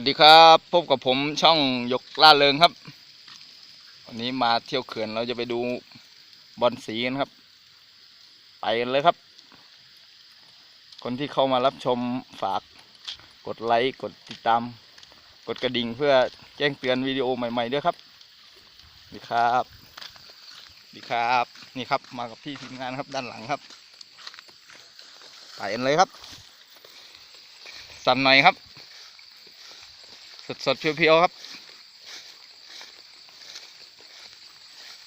วัสดีครับพบกับผมช่องยกล่าเริงครับ วันนี้มาเที่ยวเขื่อนเราจะไปดูบอลสีกันครับ ไปกันเลยครับ คนที่เข้ามารับชมฝากกดไลค์กดติดตาม กดกระดิ่งเพื่อแจ้งเตือนวิดีโอใหม่ ๆ ด้วยครับสวัสดีครับสวัสดีครับ นี่ครับมากับพี่ทีมงานครับด้านหลังครับ ไปกันเลยครับ สั่นหน่อยครับ สดสดๆเพียวๆครับ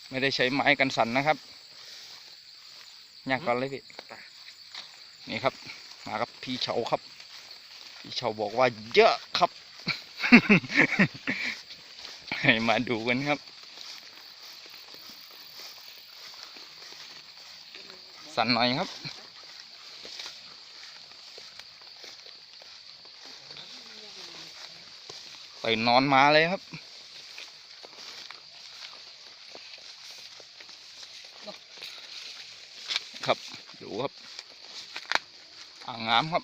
ไม่ได้ใช้ไม้กันสั่นนะครับยากก่อนเลยพี่นี่ครับ มาครับพี่เฉาครับ พี่เฉาบอกว่าเยอะครับ ให้มาดูกันครับ สั่นหน่อยครับ ตื่นนอนมาเลยครับครับดูครับอ่างงามครับ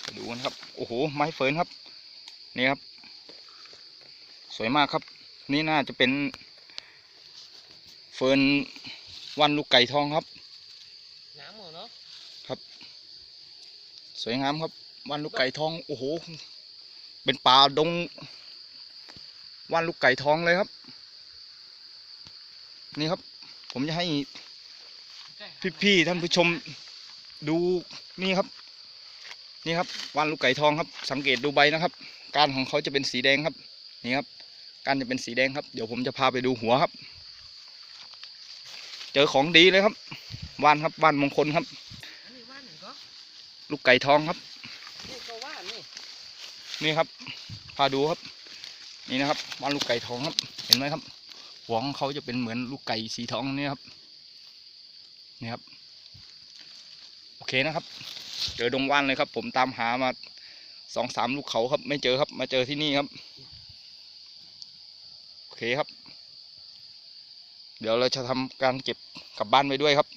ไปดูกันครับโอ้โหไม้เฟิร์นครับนี่ครับ สวยมากครับ นี่น่าจะเป็น เฟิร์นวันลูกไก่ทองครับน้ำเหรอเนาะสวยงามครับ วันลูกไก่ทองโอ้โห เป็นป่าดงวันลูกไก่ทองเลยครับ นี่ครับ ผมจะให้พี่ๆท่านผู้ชมดูนี่ครับ นี่ครับวันลูกไก่ทองครับ สังเกตดูใบนะครับ การของเขาจะเป็นสีแดงครับนี่ครับการจะเป็นสีแดงครับ เดี๋ยวผมจะพาไปดูหัวครับ เจอของดีเลยครับว่านครับว่านมงคลครับ ลูกไก่ทองครับ นี่ครับพาดูครับ นี่นะครับว่านลูกไก่ทองครับ เห็นไหมครับ หัวของเขาจะเป็นเหมือนลูกไก่สีทองนี่ครับ นี่ครับ โอเคนะครับ เจอดงว่านเลยครับ ผมตามหามาสองสามลูกเขาครับ ไม่เจอครับ มาเจอที่นี่ครับ โอเคครับ เดี๋ยวเราจะทำการเก็บกลับบ้านไปด้วยครับ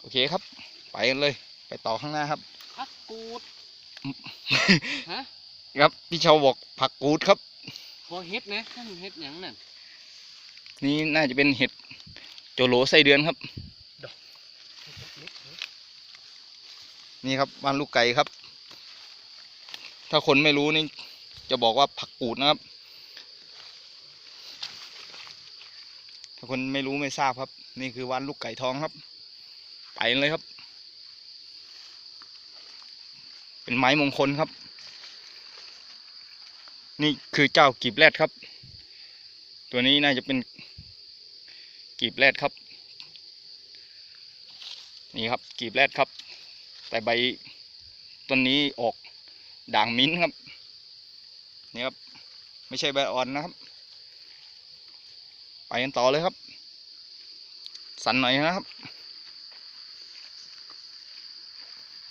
โอเคครับ ไปกันเลย ไปต่อข้างหน้าครับพักกูดฮะ ครับพี่เชาบอกผักกูดครับพอเฮ็ดนะท่านเฮ็ดหยังนั่นนี่น่าจะเป็นเห็ดโจโหลไส้เดือนครับ นี่ครับบ้านลูกไก่ครับ ถ้าคนไม่รู้นี่จะบอกว่าผักกูดนะครับ ถ้าคนไม่รู้ไม่ทราบครับ นี่คือวันลูกไก่ทองครับ ไปเลยครับ เป็นไม้มงคลครับ นี่คือเจ้ากีบแรดครับ ตัวนี้น่าจะเป็นกีบแรดครับ นี่ครับกีบแรดครับ แต่ใบต้นนี้ออกด่างมิ้นท์ครับ นี่ครับ ไม่ใช่ใบอ่อนนะครับ ไปกันต่อเลยครับ สันหน่อยนะครับ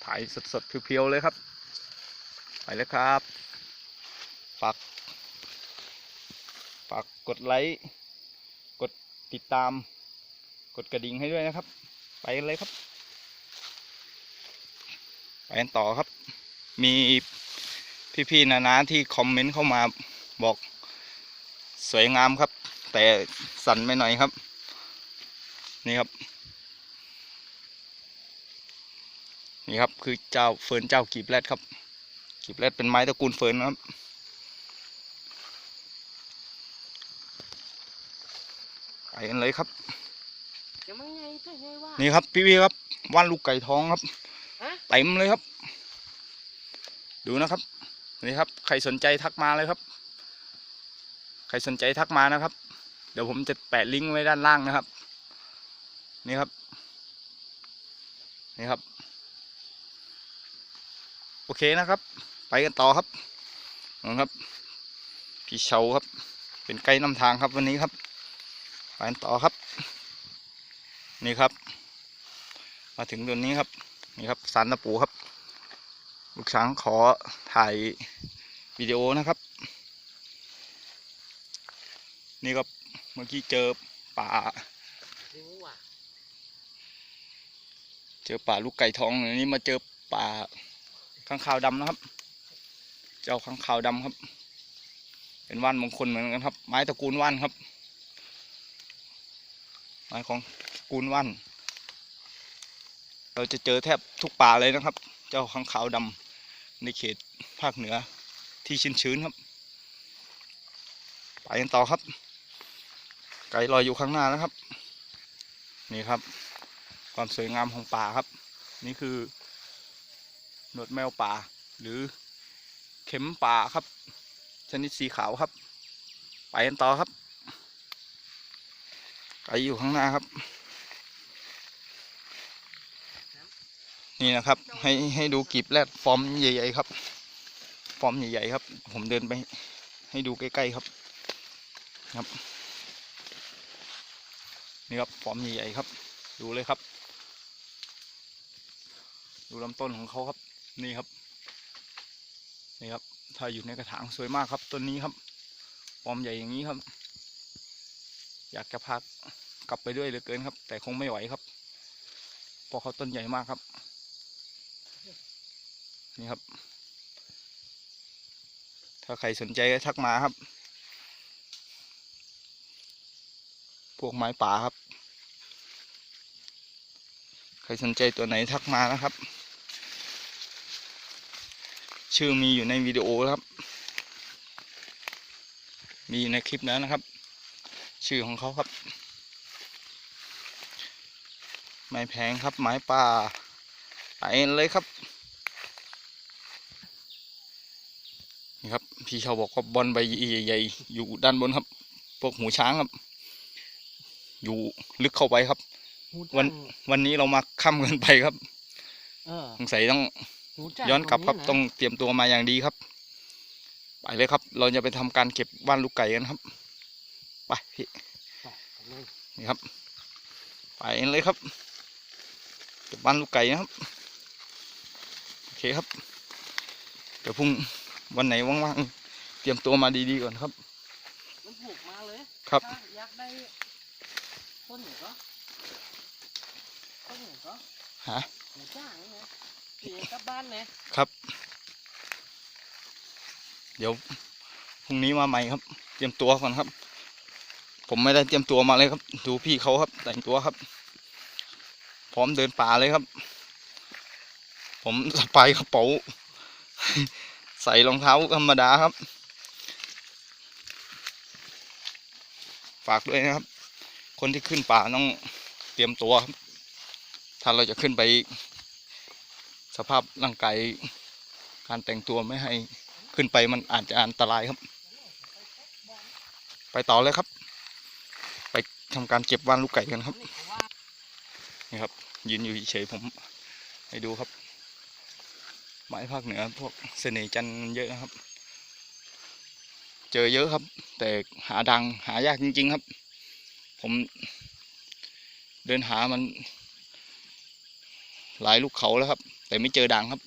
ถ่ายสดๆเพียวๆเลยครับ ไปเลยครับ ฝากฝากกดไลค์กดติดตาม กดกระดิ่งให้ด้วยนะครับ ไปกันเลยครับ ไปกันต่อครับ มีพี่ๆนานาที่คอมเมนต์เข้ามาบอกสวยงามครับ แต่สั่นไปหน่อยครับ นี่ครับ นี่ครับคือเจ้าเฟิร์นเจ้ากีบแรดครับกีบแรดเป็นไม้ตระกูลเฟิร์นครับ ไปกันเลยครับจะไม่ไงใช่ไงว่านี่ครับพี่ๆครับว่านลูกไก่ทองครับฮะเต็มเลยครับ ดูนะครับนี่ครับ ใครสนใจทักมาเลยครับ ใครสนใจทักมานะครับ เดี๋ยวผมจะแปะลิงก์ไว้ด้านล่างนะครับ นี่ครับ นี่ครับ โอเคนะครับ ไปกันต่อครับนะครับ พี่เชาครับ เป็นไกด์นำทางครับวันนี้ครับ ไปต่อครับ นี่ครับ มาถึงตัวนี้ครับ นี่ครับสารตะปูครับ ลูกช้างขอถ่ายวิดีโอนะครับ นี่ครับเมื่อกี้เจอป่า เจอป่าลูกไก่ทองอันนี้มาเจอป่าข้างคาวดำนะครับ เจ้าข้างขาวดำครับ เป็นว่านมงคลเหมือนกันครับ ไม้ตระกูลว่านครับ ไม้ของกูลว่านเราจะเจอแทบทุกป่าเลยนะครับ เจ้าข้างขาวดำในเขตภาคเหนือที่ชื้นๆครับ ไปกันต่อครับ ไกด์ลอยอยู่ข้างหน้านะครับ นี่ครับ ความสวยงามของป่าครับ นี่คือหนวดแมวป่า หรือเข็มป่าครับ ชนิดสีขาวครับ ไปกันต่อครับ อยู่ข้างหน้าครับ นี่นะครับ ให้ให้ดูกีบแรดฟอร์มใหญ่ๆครับ ฟอร์มใหญ่ๆครับ ผมเดินไป ให้ดูใกล้ๆครับ ครับ นี่ครับฟอร์มใหญ่ๆครับ ดูเลยครับ ดูลำต้นของเขาครับ นี่ครับ นี่ครับ ถ้าอยู่ในกระถางสวยมากครับต้นนี้ครับ ฟอร์มใหญ่อย่างนี้ครับอยากจะพา กลับไปด้วยเหลือเกินครับ แต่คงไม่ไหวครับเพราะเขาต้นใหญ่มากครับ นี่ครับ ถ้าใครสนใจก็ทักมาครับ พวกไม้ป่าครับ ใครสนใจตัวไหนทักมานะครับ ชื่อมีอยู่ในวิดีโอครับ มีอยู่ในคลิปนั้นนะครับ ชื่อของเขาครับ ไม้แพงครับ ไม้ป่าไปเลยครับ นี่ครับ พี่เขาบอกว่าบอลใบใหญ่ๆอยู่ด้านบนครับ พวกหูช้างครับ อยู่ลึกเข้าไปครับหูวันจังวันนี้เรามาค่ำเกินไปครับเออสงสัยต้องหูจังย้อนกลับครับนะต้องเตรียมตัวมาอย่างดีครับ ไปเลยครับ เราจะไปทำการเก็บบ้านลูกไก่กันครับ ไปพี่ไปกันเลยนี่ครับ ไปเลยครับเก็บบ้านลูกไก่นะครับ โอเคครับ เดี๋ยวพรุ่งวันไหนว่างๆ เตรียมตัวมาดีๆก่อนครับ มันผูกมาเลยครับถ้าอยากได้ต้นไหนก็ต้นไหนก็ฮะหูจ้างไงเสียกลับบ้านเลยครับ เดี๋ยวพรุ่งนี้มาใหม่ครับ เตรียมตัวก่อนครับ ผมไม่ได้เตรียมตัวมาเลยครับ ดูพี่เขาครับแต่งตัวครับ พร้อมเดินป่าเลยครับ ผมสะพายกระเป๋า ใส่รองเท้าธรรมดาครับ ฝากด้วยนะครับ คนที่ขึ้นป่าต้องเตรียมตัวครับ ถ้าเราจะขึ้นไป สภาพร่างกายการแต่งตัวไม่ให้ขึ้นไปมันอาจจะอันตรายครับ ไปต่อเลยครับ ไปทำการเก็บว่านลูกไก่กันครับ นี่ครับยืนอยู่เฉยผมให้ดูครับ ไม้ภาคเหนือพวกเสน่ห์จันเยอะนะครับ เจอเยอะครับ แต่หาดังหายากจริง ๆ ครับ ผมเดินหามัน หลายลูกเขาแล้วครับ แต่ไม่เจอดังครับ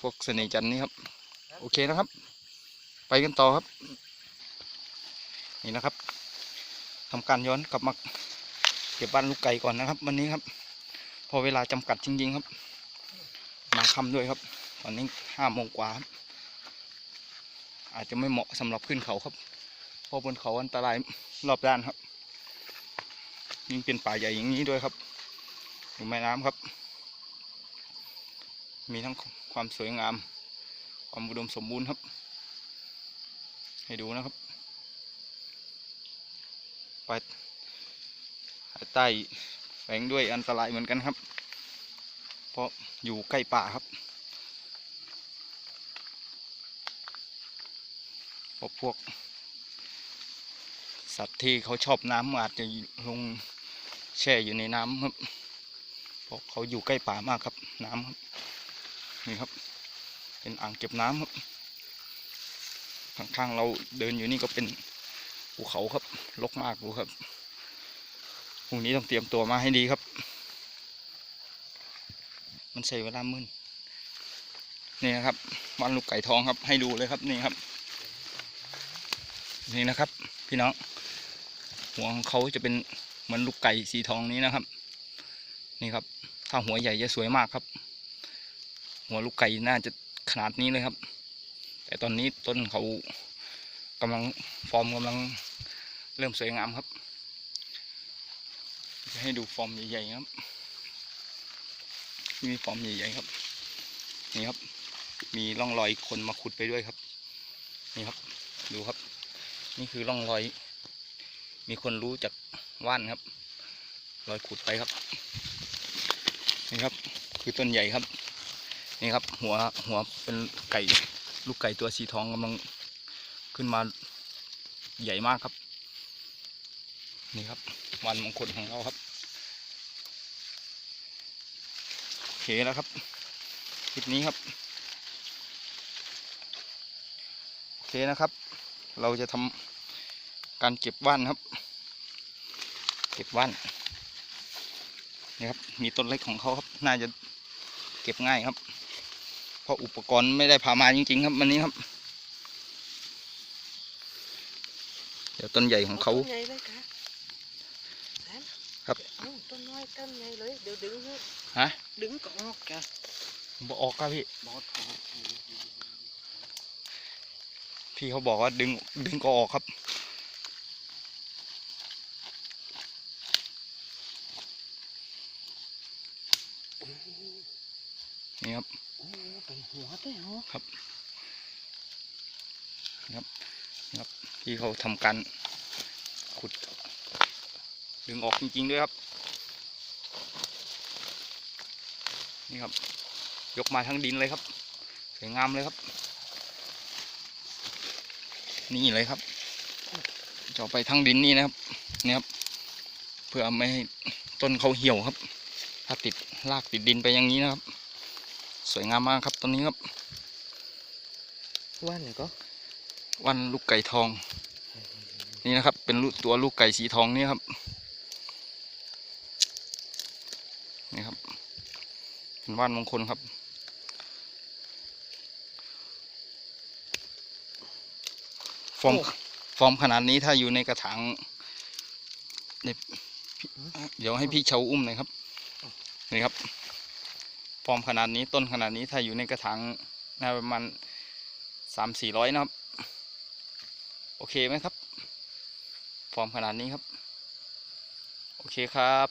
พวกเสน่ห์จันนี่ครับ โอเคนะครับ ไปกันต่อครับ นี่นะครับทำการย้อนกลับมา ก็บบ้านลูกไก่ก่อนนะครับ วันนี้ครับ พอเวลาจำกัดจริง ๆครับ มาค่ำด้วยครับ ตอนนี้ห้าโมงกว่าครับอาจจะไม่เหมาะสำหรับขึ้นเขาครับเพราะบนเขาอันตรายรอบด้านครับ ยิ่งเป็นป่าใหญ่อย่างนี้ด้วยครับอยู่แม่น้ำครับ มีทั้งความสวยงาม ความอุดมสมบูรณ์ครับ ให้ดูนะครับไป ใต้แฝงด้วยอันตรายเหมือนกันครับ เพราะอยู่ใกล้ป่าครับเพราะพวก สัตว์ที่เขาชอบน้ำอาจจะลงแช่อยู่ในน้ำครับเพราะเขาอยู่ใกล้ป่ามากครับ น้ำครับนี่ครับ เป็นอ่างเก็บน้ำครับข้างๆเราเดินอยู่นี่ก็เป็นภูเขาครับรกมากดูครับ รุ่งนี้ต้องเตรียมตัวมาให้ดีครับ มันใช้เวลามึนนี่นะครับวันลูกไก่ทองครับ ให้ดูเลยครับนี่ครับ นี่นะครับ พี่น้องหัวของเขาจะเป็นเหมือนลูกไก่สีทองนี้นะครับ นี่ครับ ถ้าหัวใหญ่จะสวยมากครับ หัวลูกไก่น่าจะขนาดนี้เลยครับ แต่ตอนนี้ต้นเขากำลังฟอร์มกำลังเริ่มสวยงามครับ ให้ดูฟอร์มใหญ่ๆครับมีฟอร์มใหญ่ๆครับ นี่ครับ มีร่องรอยคนมาขุดไปด้วยครับ นี่ครับ ดูครับ นี่คือร่องรอย มีคนรู้จากว่านครับ รอยขุดไปครับ นี่ครับ คือต้นใหญ่ครับ นี่ครับ หัวหัวเป็นไก่ลูกไก่ตัวสีทองกำลังขึ้นมาใหญ่มากครับ นี่ครับวันมงคลของเราครับโอ เคแล้วครับคลิปนี้ครับ โอเคนะครับ เราจะทำการเก็บว่านครับ เก็บว่านนี่ครับ มีต้นเล็กของเขาครับ น่าจะเก็บง่ายครับ เพราะอุปกรณ์ไม่ได้พามาจริง ๆ ครับวันนี้ครับ เดี๋ยวต้นใหญ่ของเขา ต้นใหญ่เลยค่ะแซม ครับเอาต้นน้อยต้นใหญ่เลยเดี๋ยวดึงให้ฮะดึงก็ออกจ้ะบอกออกครับพี่บอสออกพี่เขาบอกว่าดึงดึงก็ออกครับนี่ครับโอ้เป็นหัวเต้เหรอที่เขาทำการขุด ดึงออกจริงๆด้วยครับ นี่ครับ ยกมาทั้งดินเลยครับ สวยงามเลยครับ นี่เลยครับจะเอาไปทั้งดินนี่นะครับนี่ครับ เพื่อไม่ให้ต้นเขาเหี่ยวครับ ถ้าติดรากติดดินไปอย่างนี้นะครับ สวยงามมากครับต้นนี้ครับว่านก็วันลูกไก่ทอง นี่นะครับ เป็นลูกตัวลูกไก่สีทองนี่ครับ นี่ครับ เป็น ว่านมงคลครับ ฟอร์มฟอร์มขนาดนี้ถ้าอยู่ในกระถางเดี๋ยวพี่เดี๋ยวให้พี่เชาอุ้มหน่อยครับนี่ครับ ฟอร์มขนาดนี้ต้นขนาดนี้ถ้าอยู่ในกระถางน่าประมาณสามสี่ร้อยนะครับ โอเคไหมครับ ฟอร์มขนาดนี้ครับ โอเคครับ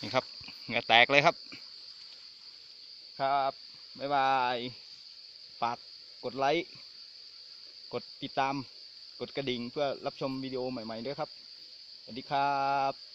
นี่ครับ เหงือแตกเลยครับ ครับ บ๊ายบาย ฝากกดไลค์ กดติดตาม กดกระดิ่งเพื่อรับชมวิดีโอใหม่ๆด้วยครับ สวัสดีครับ